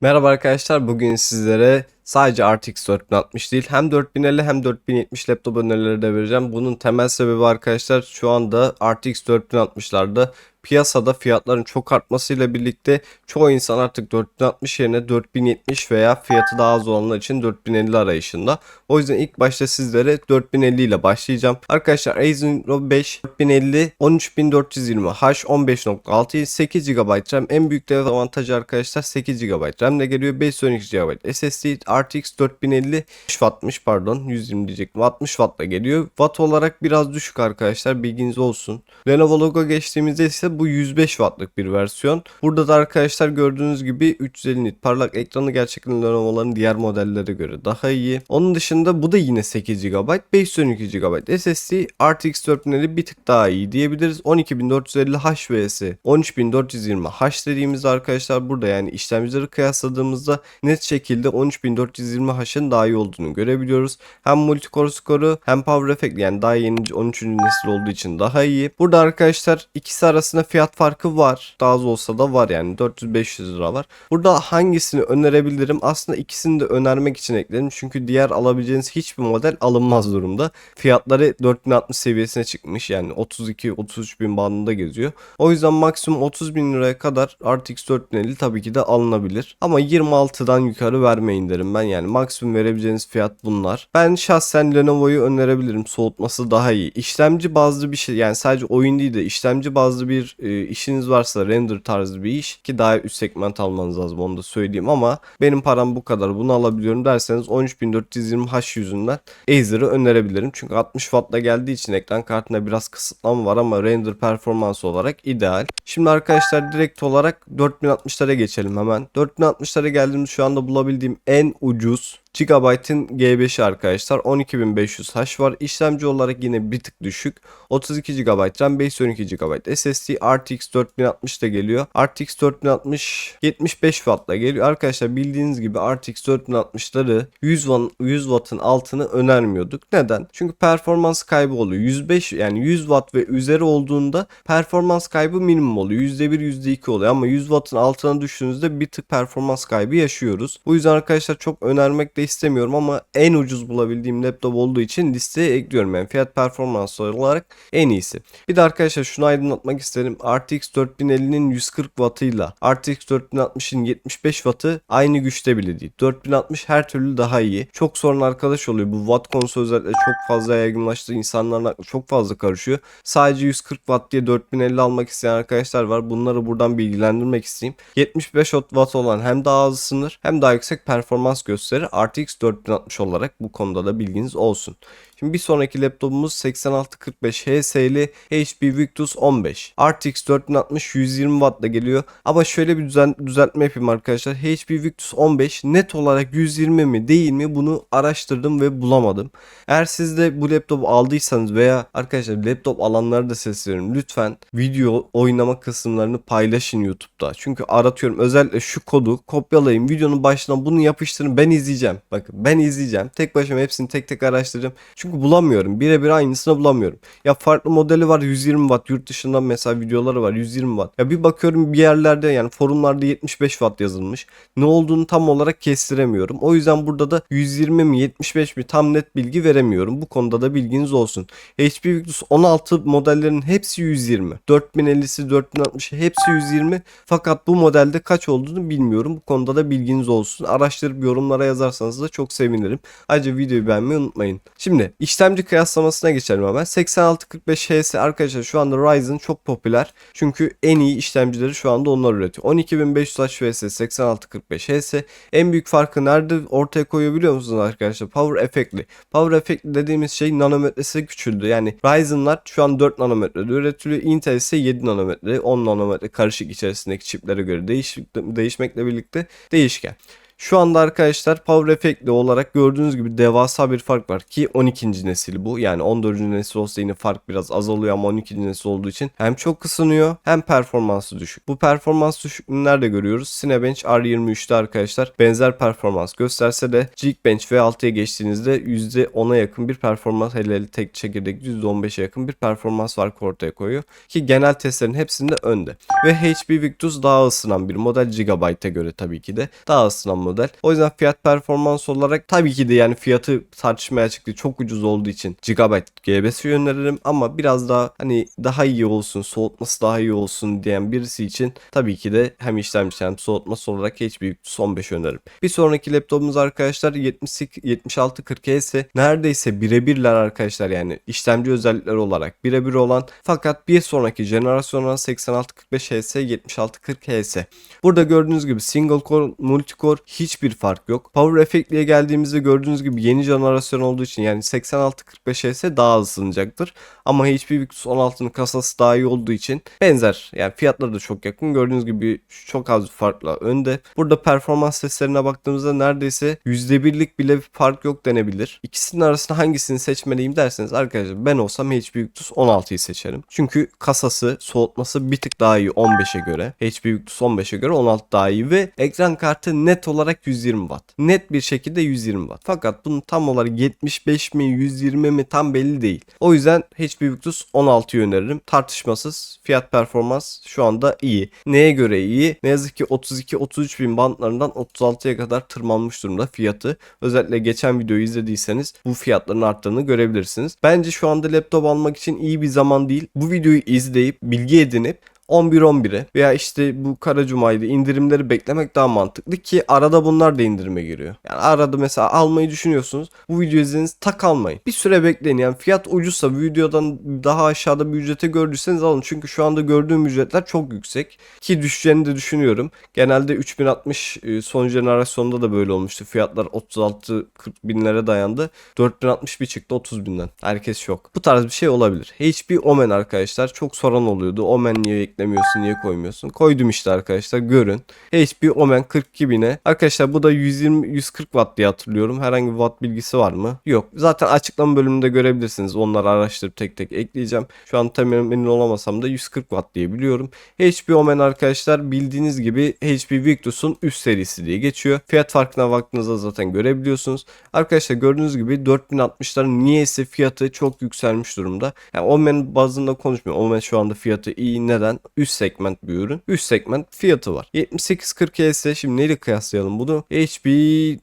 Merhaba arkadaşlar bugün sizlere sadece RTX 4060 değil hem 4050 hem 4070 laptop önerileri de vereceğim. Bunun temel sebebi arkadaşlar şu anda RTX 4060'larda piyasada fiyatların çok artmasıyla birlikte çoğu insan artık 4060 yerine 4070 veya fiyatı daha az olanlar için 4050 arayışında. O yüzden ilk başta sizlere 4050 ile başlayacağım. Arkadaşlar Ryzen 5 4050 13420 H 15.6 8 GB RAM en büyük dezavantajı arkadaşlar 8 GB RAM ile geliyor 512 GB SSD RTX 4050 wattmış pardon 120 diyecektim 60 wattla geliyor. Watt olarak biraz düşük arkadaşlar bilginiz olsun. Lenovo Logo geçtiğimizde ise bu 105 wattlık bir versiyon. Burada da arkadaşlar gördüğünüz gibi 350 nit parlak ekranı gerçekten Lenovo'ların diğer modellere göre daha iyi. Onun dışında bu da yine 8 GB 512 GB SSD RTX 4050 bir tık daha iyi diyebiliriz. 12450H vs 13420H dediğimizde arkadaşlar burada yani işlemcileri kıyasladığımızda net şekilde 13450 420H'ın daha iyi olduğunu görebiliyoruz. Hem multicore skoru hem power effect yani daha yeni 13. nesil olduğu için daha iyi. Burada arkadaşlar ikisi arasında fiyat farkı var. Daha az olsa da var yani 400-500 lira var. Burada hangisini önerebilirim? Aslında ikisini de önermek için ekledim. Çünkü diğer alabileceğiniz hiçbir model alınmaz durumda. Fiyatları 4060 seviyesine çıkmış. Yani 32-33 bin bandında geziyor. O yüzden maksimum 30 bin liraya kadar RTX 4050 tabii ki de alınabilir. Ama 26'dan yukarı vermeyin derim ben yani maksimum verebileceğiniz fiyat bunlar. Ben şahsen Lenovo'yu önerebilirim. Soğutması daha iyi. İşlemci bazlı bir şey yani sadece oyun değil de işlemci bazlı bir e, işiniz varsa render tarzı bir iş ki daha üst segment almanız lazım onu da söyleyeyim ama benim param bu kadar bunu alabiliyorum derseniz 13420H yüzünden Acer'ı önerebilirim. Çünkü 60 Watt'la geldiği için ekran kartında biraz kısıtlama var ama render performansı olarak ideal. Şimdi arkadaşlar direkt olarak 4060'lara geçelim hemen. 4060'lara geldiğimiz şu anda bulabildiğim en ucuz Gigabyte'ın G5'i arkadaşlar 12500H var. İşlemci olarak yine bir tık düşük. 32 GB RAM 512 GB SSD RTX 4060 da geliyor. RTX 4060 75 Watt'la geliyor. Arkadaşlar bildiğiniz gibi RTX 4060'ları 100 Watt 100 Watt'ın altını önermiyorduk. Neden? Çünkü performans kaybı oluyor. 105 yani 100 Watt ve üzeri olduğunda performans kaybı minimum oluyor. %1 %2 oluyor ama 100 Watt'ın altına düştüğünüzde bir tık performans kaybı yaşıyoruz. Bu yüzden arkadaşlar çok önermek de istemiyorum ama en ucuz bulabildiğim laptop olduğu için listeye ekliyorum. Yani fiyat performans olarak en iyisi. Bir de arkadaşlar şunu aydınlatmak isterim. RTX 4050'nin 140 wattıyla RTX 4060'ın 75 wattı aynı güçte bile değil. 4060 her türlü daha iyi. Çok sorun arkadaş oluyor. Bu watt konusu özellikle çok fazla yaygınlaştı. İnsanların aklı çok fazla karışıyor. Sadece 140 watt diye 4050 almak isteyen arkadaşlar var. Bunları buradan bilgilendirmek isteyeyim. 75 watt olan hem daha az ısınır hem daha yüksek performans gösterir. RTX 4060 olarak bu konuda da bilginiz olsun. Şimdi bir sonraki laptopumuz 8645 HS'li HP Victus 15. RTX 4060 120 Watt'la geliyor. Ama şöyle bir düzen, düzeltme yapayım arkadaşlar. HP Victus 15 net olarak 120 mi değil mi bunu araştırdım ve bulamadım. Eğer siz de bu laptopu aldıysanız veya arkadaşlar laptop alanları da sesleniyorum. Lütfen video oynama kısımlarını paylaşın YouTube'da. Çünkü aratıyorum özellikle şu kodu kopyalayın. Videonun başına bunu yapıştırın ben izleyeceğim. Bakın ben izleyeceğim. Tek başıma hepsini tek tek araştıracağım. Çünkü bulamıyorum. Birebir aynısını bulamıyorum. Ya farklı modeli var 120 watt. Yurt dışından mesela videoları var 120 watt. Ya bir bakıyorum bir yerlerde yani forumlarda 75 watt yazılmış. Ne olduğunu tam olarak kestiremiyorum. O yüzden burada da 120 mi 75 mi tam net bilgi veremiyorum. Bu konuda da bilginiz olsun. HP Victus 16 modellerin hepsi 120. 4050'si 4060'ı hepsi 120. Fakat bu modelde kaç olduğunu bilmiyorum. Bu konuda da bilginiz olsun. Araştırıp yorumlara yazarsanız da çok sevinirim. Ayrıca videoyu beğenmeyi unutmayın. Şimdi işlemci kıyaslamasına geçelim hemen. 8645HS arkadaşlar şu anda Ryzen çok popüler. Çünkü en iyi işlemcileri şu anda onlar üretiyor. 12500 HVS 8645HS en büyük farkı nerede ortaya koyuyor biliyor musunuz arkadaşlar? Power Effect'li. Power Effect'li dediğimiz şey nanometresi küçüldü. Yani Ryzen'lar şu an 4 nanometrede üretiliyor. Intel ise 7 nanometre, 10 nanometre karışık içerisindeki çiplere göre değiş değişmekle birlikte değişken. Şu anda arkadaşlar Power Effect'li olarak gördüğünüz gibi devasa bir fark var ki 12. nesil bu. Yani 14. nesil olsa yine fark biraz azalıyor ama 12. nesil olduğu için hem çok ısınıyor hem performansı düşük. Bu performans düşüklüğünü nerede görüyoruz? Cinebench R23'te arkadaşlar benzer performans gösterse de Geekbench V6'ya geçtiğinizde %10'a yakın bir performans hele hele tek çekirdek %15'e yakın bir performans farkı ortaya koyuyor. Ki genel testlerin hepsinde önde. Ve HP Victus daha ısınan bir model Gigabyte'e göre tabii ki de daha ısınan model. O yüzden fiyat performans olarak tabii ki de yani fiyatı tartışmaya çıktı. Çok ucuz olduğu için Gigabyte GBS'i öneririm ama biraz daha hani daha iyi olsun, soğutması daha iyi olsun diyen birisi için tabii ki de hem işlemci hem soğutması olarak HP Victus 15 öneririm. Bir sonraki laptopumuz arkadaşlar 78 7640S neredeyse birebirler arkadaşlar yani işlemci özellikleri olarak birebir olan fakat bir sonraki jenerasyona 8645HS 7640HS. Burada gördüğünüz gibi single core, multicore hiçbir fark yok. Power Effect'liye geldiğimizde gördüğünüz gibi yeni jenerasyon olduğu için yani 8645HS daha ısınacaktır. Ama HP Victus 16'nın kasası daha iyi olduğu için benzer. Yani fiyatları da çok yakın. Gördüğünüz gibi çok az bir farkla önde. Burada performans testlerine baktığımızda neredeyse %1'lik bile bir fark yok denebilir. İkisinin arasında hangisini seçmeliyim derseniz arkadaşlar ben olsam HP Victus 16'yı seçerim. Çünkü kasası, soğutması bir tık daha iyi 15'e göre. HP Victus 15'e göre 16 daha iyi ve ekran kartı net olarak 120 Watt. Net bir şekilde 120 Watt. Fakat bunun tam olarak 75 mi 120 mi tam belli değil. O yüzden HP Victus 16'yı öneririm. Tartışmasız fiyat performans şu anda iyi. Neye göre iyi? Ne yazık ki 32-33 bin bantlarından 36'ya kadar tırmanmış durumda fiyatı. Özellikle geçen videoyu izlediyseniz bu fiyatların arttığını görebilirsiniz. Bence şu anda laptop almak için iyi bir zaman değil. Bu videoyu izleyip bilgi edinip 11-11'e veya işte bu Kara Cuma'ydı indirimleri beklemek daha mantıklı ki arada bunlar da indirime giriyor. Yani arada mesela almayı düşünüyorsunuz. Bu videoyu izlediğiniz tak almayın. Bir süre bekleyin yani fiyat ucuzsa videodan daha aşağıda bir ücrete gördüyseniz alın. Çünkü şu anda gördüğüm ücretler çok yüksek ki düşeceğini de düşünüyorum. Genelde 3060 e, son jenerasyonda da böyle olmuştu. Fiyatlar 36-40 binlere dayandı. 4060 bir çıktı 30 binden. Herkes şok. Bu tarz bir şey olabilir. HP Omen arkadaşlar çok soran oluyordu. Omen niye eklemiyorsun niye koymuyorsun? Koydum işte arkadaşlar görün. HP Omen 42 bine. Arkadaşlar bu da 120-140 watt diye hatırlıyorum. Herhangi bir watt bilgisi var mı? Yok. Zaten açıklama bölümünde görebilirsiniz. Onları araştırıp tek tek ekleyeceğim. Şu an tam emin olamasam da 140 watt diye biliyorum. HP Omen arkadaşlar bildiğiniz gibi HP Victus'un üst serisi diye geçiyor. Fiyat farkına baktığınızda zaten görebiliyorsunuz. Arkadaşlar gördüğünüz gibi 4060'ların niyeyse fiyatı çok yükselmiş durumda. Yani Omen bazında konuşmuyorum. Omen şu anda fiyatı iyi. Neden? Üst segment bir ürün. Üst segment fiyatı var. 7840 ise şimdi neyle kıyaslayalım bunu? HP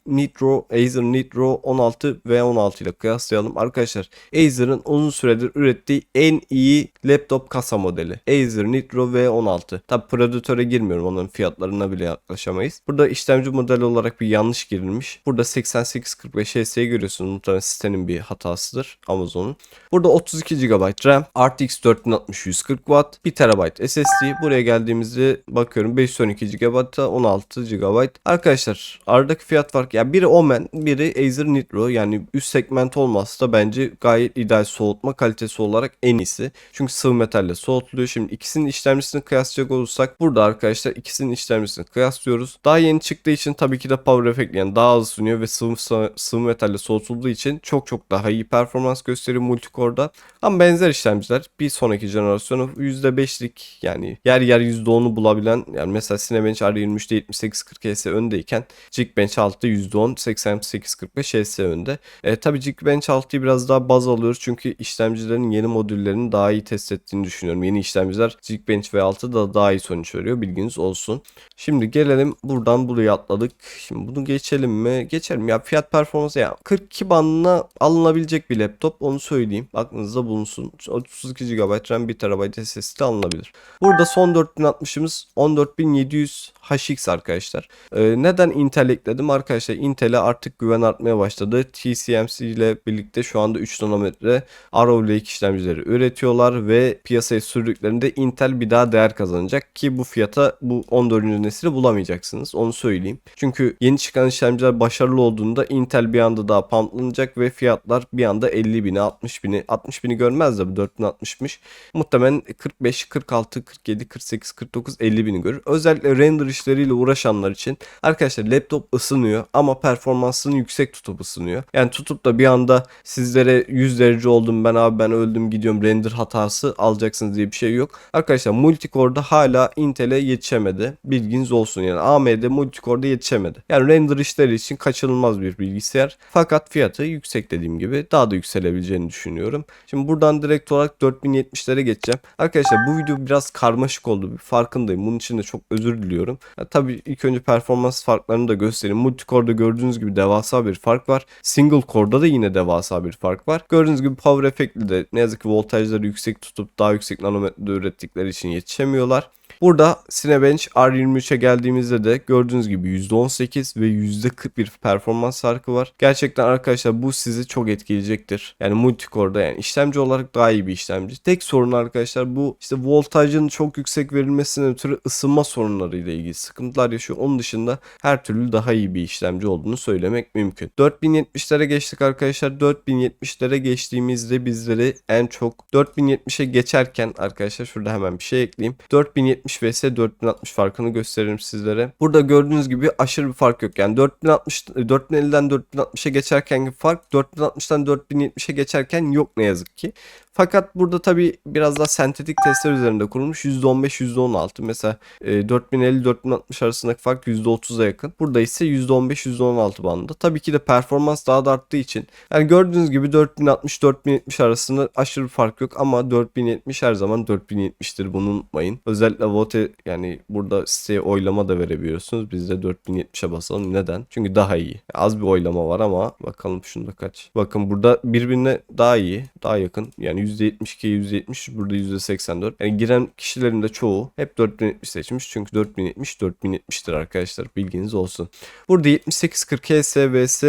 Nitro, Acer Nitro 16 ve 16 ile kıyaslayalım. Arkadaşlar Acer'ın uzun süredir ürettiği en iyi laptop kasa modeli. Acer Nitro V16. Tabi Predator'e girmiyorum. Onların fiyatlarına bile yaklaşamayız. Burada işlemci modeli olarak bir yanlış girilmiş. Burada 8845 HS'ye görüyorsunuz. Muhtemelen sitenin bir hatasıdır. Amazon'un. Burada 32 GB RAM, RTX 4060 140 Watt, 1 TB SSD. Buraya geldiğimizde bakıyorum 512 GB'da 16 GB. Arkadaşlar aradaki fiyat farkı ya biri Omen, biri Acer Nitro yani üst segment olmazsa da bence gayet ideal soğutma kalitesi olarak en iyisi. Çünkü sıvı metalle soğutuluyor. Şimdi ikisinin işlemcisini kıyaslayacak olursak burada arkadaşlar ikisinin işlemcisini kıyaslıyoruz. Daha yeni çıktığı için tabii ki de Power Effect yani daha hızlı sunuyor ve sıvı, sıvı metalle soğutulduğu için çok çok daha iyi performans gösteriyor multicore'da. Ama benzer işlemciler bir sonraki jenerasyonu %5'lik yani yer yer %10'u bulabilen yani mesela Cinebench R23'te 7840 HS öndeyken Geekbench 6'da %10 8845 HS önde. E, tabii Geekbench 6'yı biraz daha baz alıyoruz çünkü işlemcilerin yeni modüllerini daha iyi test ettiğini düşünüyorum. Yeni işlemciler Geekbench V6 da daha iyi sonuç veriyor bilginiz olsun. Şimdi gelelim buradan buraya atladık. Şimdi bunu geçelim mi? Geçelim ya fiyat performansı ya 42 bandına alınabilecek bir laptop onu söyleyeyim. Aklınızda bulunsun. 32 GB RAM 1 TB SSD alınabilir. Burada son 4060'ımız 14700 HX arkadaşlar. Ee, neden Intel ekledim arkadaşlar? Intel'e artık güven artmaya başladı. TSMC ile birlikte şu anda 3 nanometre Arrow Lake işlemcileri üretiyorlar ve piyasaya sürdüklerinde Intel bir daha değer kazanacak ki bu fiyata bu 14. nesili bulamayacaksınız. Onu söyleyeyim. Çünkü yeni çıkan işlemciler başarılı olduğunda Intel bir anda daha pumplanacak ve fiyatlar bir anda 50 bini 60 bini 60 bini görmez de bu 4060'mış. Muhtemelen 45 46 47, 48, 49, 50 bini görür. Özellikle render işleriyle uğraşanlar için arkadaşlar laptop ısınıyor ama performansını yüksek tutup ısınıyor. Yani tutup da bir anda sizlere 100 derece oldum ben abi ben öldüm gidiyorum render hatası alacaksınız diye bir şey yok. Arkadaşlar multicore'da hala Intel'e yetişemedi. Bilginiz olsun yani AMD multicore'da yetişemedi. Yani render işleri için kaçınılmaz bir bilgisayar. Fakat fiyatı yüksek dediğim gibi daha da yükselebileceğini düşünüyorum. Şimdi buradan direkt olarak 4070'lere geçeceğim. Arkadaşlar bu video biraz karmaşık oldu. Farkındayım. Bunun için de çok özür diliyorum. Ya, tabii ilk önce performans farklarını da göstereyim. Multicore'da gördüğünüz gibi devasa bir fark var. Single core'da da yine devasa bir fark var. Gördüğünüz gibi power effect'li de ne yazık ki voltajları yüksek tutup daha yüksek nanometrede ürettikleri için yetişemiyorlar. Burada Cinebench R23'e geldiğimizde de gördüğünüz gibi %18 ve %40 bir performans farkı var. Gerçekten arkadaşlar bu sizi çok etkileyecektir. Yani multicore'da yani işlemci olarak daha iyi bir işlemci. Tek sorun arkadaşlar bu işte voltajın çok yüksek verilmesinden ötürü ısınma sorunlarıyla ilgili sıkıntılar yaşıyor. Onun dışında her türlü daha iyi bir işlemci olduğunu söylemek mümkün. 4070'lere geçtik arkadaşlar. 4070'lere geçtiğimizde bizleri en çok 4070'e geçerken arkadaşlar şurada hemen bir şey ekleyeyim. 4070 vs 4060 farkını gösteririm sizlere. Burada gördüğünüz gibi aşırı bir fark yok. Yani 4060 4050'den 4060'a geçerken fark 4060'dan 4070'e geçerken yok ne yazık ki. Fakat burada tabi biraz daha sentetik testler üzerinde kurulmuş. %15 %16 mesela e, 4050-4060 arasındaki fark %30'a yakın. Burada ise %15 %16 bandında. Tabii ki de performans daha da arttığı için. Yani gördüğünüz gibi 4060-4070 arasında aşırı bir fark yok ama 4070 her zaman 4070'tir bunu unutmayın. Özellikle vote yani burada siteye oylama da verebiliyorsunuz. Biz de 4070'e basalım. Neden? Çünkü daha iyi. Az bir oylama var ama bakalım şunda kaç. Bakın burada birbirine daha iyi, daha yakın. Yani %72, %70 burada %84. Yani giren kişilerin de çoğu hep 4070 seçmiş. Çünkü 4070 4070'tir arkadaşlar. Bilginiz olsun. Burada 7840 HSVS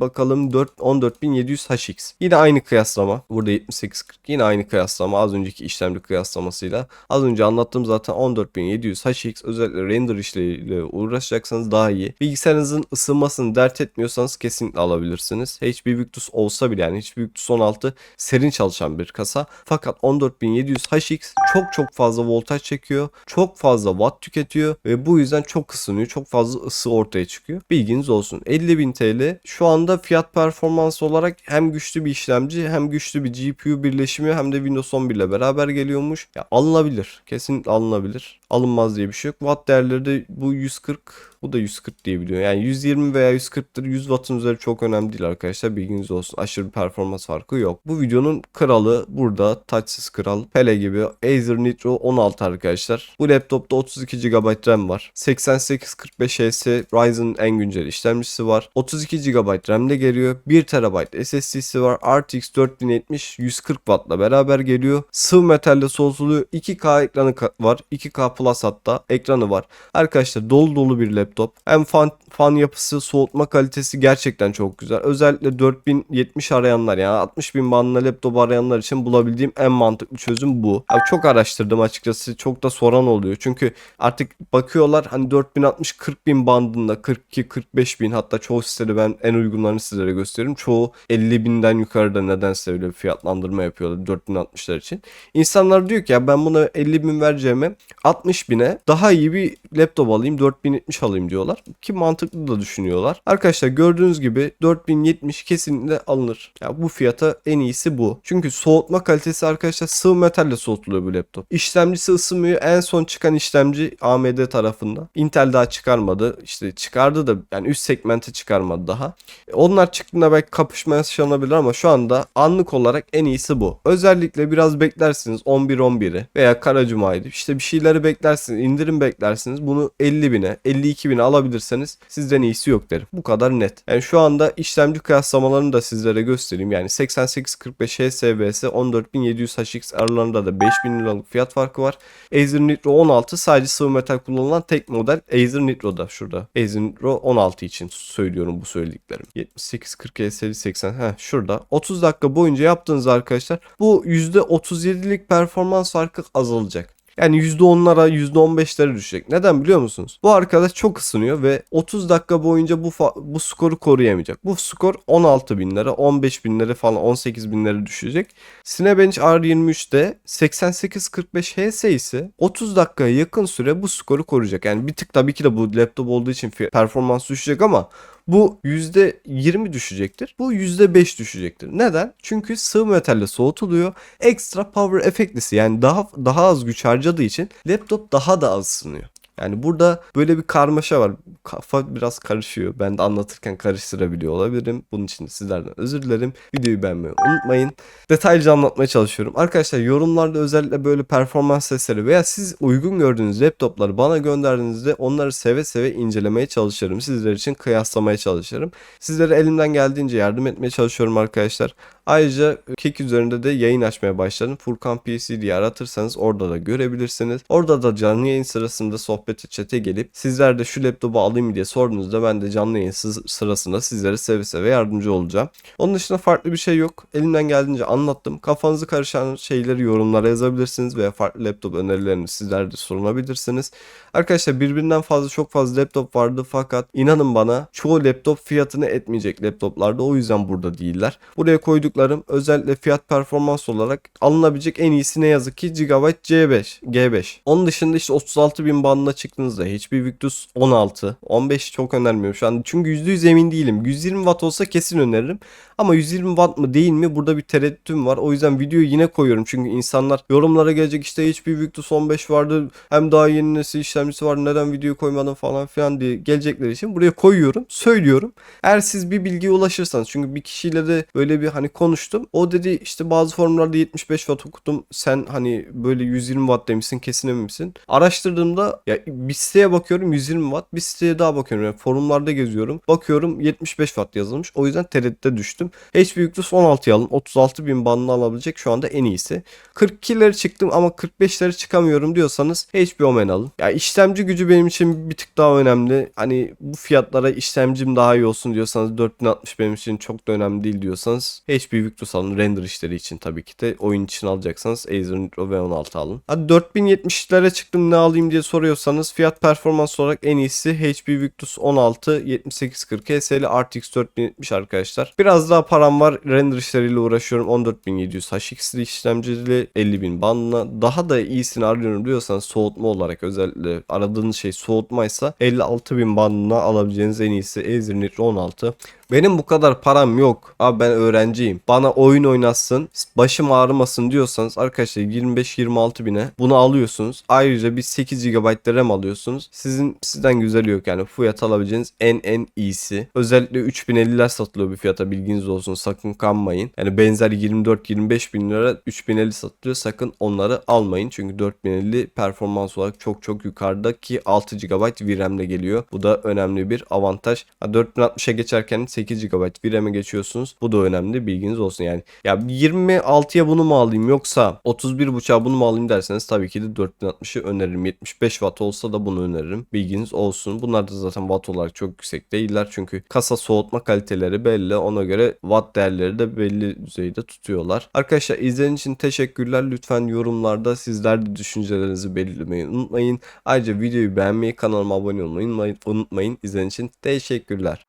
bakalım 4 14700 HX. Yine aynı kıyaslama. Burada 7840 yine aynı kıyaslama. Az önceki işlemci kıyaslamasıyla. Az önce anlattığım zaten 14700 HX özellikle render işleriyle uğraşacaksanız daha iyi. Bilgisayarınızın ısınmasını dert etmiyorsanız kesinlikle alabilirsiniz. HP Victus olsa bile yani HP Victus 16 serin çalışan bir kasa. Fakat 14700 HX çok çok fazla voltaj çekiyor. Çok fazla watt tüketiyor ve bu yüzden çok ısınıyor. Çok fazla ısı ortaya çıkıyor. Bilginiz olsun. 50.000 TL şu anda fiyat performans olarak hem güçlü bir işlemci hem güçlü bir GPU birleşimi hem de Windows 11 ile beraber geliyormuş. Ya alınabilir. Kesinlikle alınabilir. Alınmaz diye bir şey yok. Watt değerleri de bu 140 bu da 140 diye biliyor. Yani 120 veya 140'tır. 100 wattın üzeri çok önemli değil arkadaşlar. Bilginiz olsun. Aşırı bir performans farkı yok. Bu videonun kralı burada. Touchsız kral. Pele gibi. Acer Nitro 16 arkadaşlar. Bu laptopta 32 GB RAM var. 8845HS Ryzen en güncel işlemcisi var. 32 GB RAM de geliyor. 1 TB SSD'si var. RTX 4070 140 Watt'la beraber geliyor. Sıvı metalle soğutuluyor. 2K ekranı var. 2K Plus hatta ekranı var. Arkadaşlar dolu dolu bir laptop. Hem fan, fan yapısı, soğutma kalitesi gerçekten çok güzel. Özellikle 4070 arayanlar yani 60 bin bandında laptop arayanlar için bulabildiğim en mantıklı çözüm bu. Abi çok araştırdım açıkçası. Çok da soran oluyor. Çünkü artık bakıyorlar hani 4060 40 bin bandında 42 45 bin hatta çoğu sitede ben en uygunlarını sizlere gösteririm. Çoğu 50 binden yukarıda nedense öyle bir fiyatlandırma yapıyorlar 4060'lar için. İnsanlar diyor ki ya ben buna 50 bin vereceğime 60 bine daha iyi bir laptop alayım 4070 alayım diyorlar. Ki mantıklı da düşünüyorlar. Arkadaşlar gördüğünüz gibi 4070 kesinlikle alınır. Ya bu fiyata en iyisi bu. Çünkü soğutma kalitesi arkadaşlar sıvı metalle soğutuluyor bu laptop. İşlemcisi ısınmıyor. En son çıkan işlemci AMD tarafında. Intel daha çıkarmadı. İşte çıkardı da yani üst segmente çıkarmadı daha. Onlar çıktığında belki kapışma yaşanabilir ama şu anda anlık olarak en iyisi bu. Özellikle biraz beklersiniz 11-11'i veya Kara Cuma'ydı. İşte bir şeyleri beklersiniz. indirim beklersiniz. Bunu 50 bine 52 bine alabilirseniz sizden iyisi yok derim. Bu kadar net. Yani şu anda işlemci kıyaslamalarını da sizlere göstereyim. Yani 8845 HSVS 14700 HX aralarında da 5000 liralık fiyat farkı var. Acer Nitro 16 sadece sıvı metal kullanılan tek model Acer Nitro'da şurada. Acer Nitro 16 için söylüyorum bu söylediklerim. 7840 HSV 80 ha şurada. 30 dakika boyunca yaptığınız arkadaşlar bu %37'lik performans farkı azalacak. Yani %10'lara %15'lere düşecek. Neden biliyor musunuz? Bu arkadaş çok ısınıyor ve 30 dakika boyunca bu bu skoru koruyamayacak. Bu skor 16 binlere, 15 binlere falan 18 binlere düşecek. Cinebench R23'te 8845 HS ise 30 dakikaya yakın süre bu skoru koruyacak. Yani bir tık tabii ki de bu laptop olduğu için performans düşecek ama bu %20 düşecektir. Bu %5 düşecektir. Neden? Çünkü sıvı metalle soğutuluyor. Ekstra power efektisi yani daha daha az güç harcadığı için laptop daha da az ısınıyor. Yani burada böyle bir karmaşa var. Kafa biraz karışıyor. Ben de anlatırken karıştırabiliyor olabilirim. Bunun için de sizlerden özür dilerim. Videoyu beğenmeyi unutmayın. Detaylıca anlatmaya çalışıyorum. Arkadaşlar yorumlarda özellikle böyle performans sesleri veya siz uygun gördüğünüz laptopları bana gönderdiğinizde onları seve seve incelemeye çalışırım. Sizler için kıyaslamaya çalışırım. Sizlere elimden geldiğince yardım etmeye çalışıyorum arkadaşlar. Ayrıca Kik üzerinde de yayın açmaya başladım. Furkan PC diye aratırsanız orada da görebilirsiniz. Orada da canlı yayın sırasında sohbete chat'e gelip sizler de şu laptopu alayım diye sorduğunuzda ben de canlı yayın sı- sırasında sizlere seve seve yardımcı olacağım. Onun dışında farklı bir şey yok. Elimden geldiğince anlattım. Kafanızı karışan şeyleri yorumlara yazabilirsiniz veya farklı laptop önerilerini sizler de sorunabilirsiniz. Arkadaşlar birbirinden fazla çok fazla laptop vardı fakat inanın bana çoğu laptop fiyatını etmeyecek laptoplarda o yüzden burada değiller. Buraya koyduklarım özellikle fiyat performans olarak alınabilecek en iyisi ne yazık ki Gigabyte C5, G5. Onun dışında işte 36 bin bandına çıktığınızda HP Victus 16, 15 çok önermiyorum şu an çünkü %100 emin değilim. 120 watt olsa kesin öneririm. Ama 120 watt mı değil mi burada bir tereddütüm var. O yüzden videoyu yine koyuyorum. Çünkü insanlar yorumlara gelecek işte HP Victus 15 vardı. Hem daha yeni nesil işlemcisi var. Neden videoyu koymadın falan filan diye gelecekleri için buraya koyuyorum. Söylüyorum. Eğer siz bir bilgiye ulaşırsanız çünkü bir kişiyle de böyle bir hani konuştum. O dedi işte bazı forumlarda 75 watt okudum. Sen hani böyle 120 watt demişsin kesin emin misin? Araştırdığımda ya bir siteye bakıyorum 120 watt. Bir siteye daha bakıyorum. Yani forumlarda geziyorum. Bakıyorum 75 watt yazılmış. O yüzden tereddüte düştüm. HP Victus 16'yı alın. 36 bin bandını alabilecek şu anda en iyisi. 42'leri çıktım ama 45'leri çıkamıyorum diyorsanız HP Omen alın. Ya işlemci gücü benim için bir tık daha önemli. Hani bu fiyatlara işlemcim daha iyi olsun diyorsanız 4060 benim için çok da önemli değil diyorsanız HP Victus alın. Render işleri için tabii ki de oyun için alacaksanız Acer Nitro V16 alın. Hadi 4070'lere çıktım ne alayım diye soruyorsanız fiyat performans olarak en iyisi HP Victus 16 7840 HS'li RTX 4070 arkadaşlar. Biraz daha param var. Render işleriyle uğraşıyorum. 14700 HX'li işlemcili 50.000 bandına. Daha da iyisini arıyorum diyorsanız soğutma olarak özellikle aradığınız şey soğutmaysa 56.000 bandına alabileceğiniz en iyisi Acer Nitro 16. Benim bu kadar param yok. Abi ben öğrenciyim. Bana oyun oynatsın, başım ağrımasın diyorsanız arkadaşlar 25-26 bine bunu alıyorsunuz. Ayrıca bir 8 GB RAM alıyorsunuz. Sizin sizden güzeli yok yani. Fiyat alabileceğiniz en en iyisi. Özellikle 3050'ler satılıyor bir fiyata bilginiz olsun. Sakın kanmayın. Yani benzer 24-25 bin lira 3050 satılıyor. Sakın onları almayın. Çünkü 4050 performans olarak çok çok yukarıda ki 6 GB VRAM'le geliyor. Bu da önemli bir avantaj. Ha, 4060'a geçerken 8 GB VRAM'e geçiyorsunuz. Bu da önemli bilginiz olsun yani. Ya 26'ya bunu mu alayım yoksa 31.5'a bunu mu alayım derseniz tabii ki de 4060'ı öneririm. 75 Watt olsa da bunu öneririm. Bilginiz olsun. Bunlar da zaten Watt olarak çok yüksek değiller. Çünkü kasa soğutma kaliteleri belli. Ona göre Watt değerleri de belli düzeyde tutuyorlar. Arkadaşlar izlediğiniz için teşekkürler. Lütfen yorumlarda sizler de düşüncelerinizi belirlemeyi unutmayın. Ayrıca videoyu beğenmeyi, kanalıma abone olmayı unutmayın. İzlediğiniz için teşekkürler.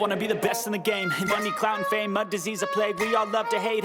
Wanna be the best in the game. Money, clout, and fame, a disease, a plague. We all love to hate.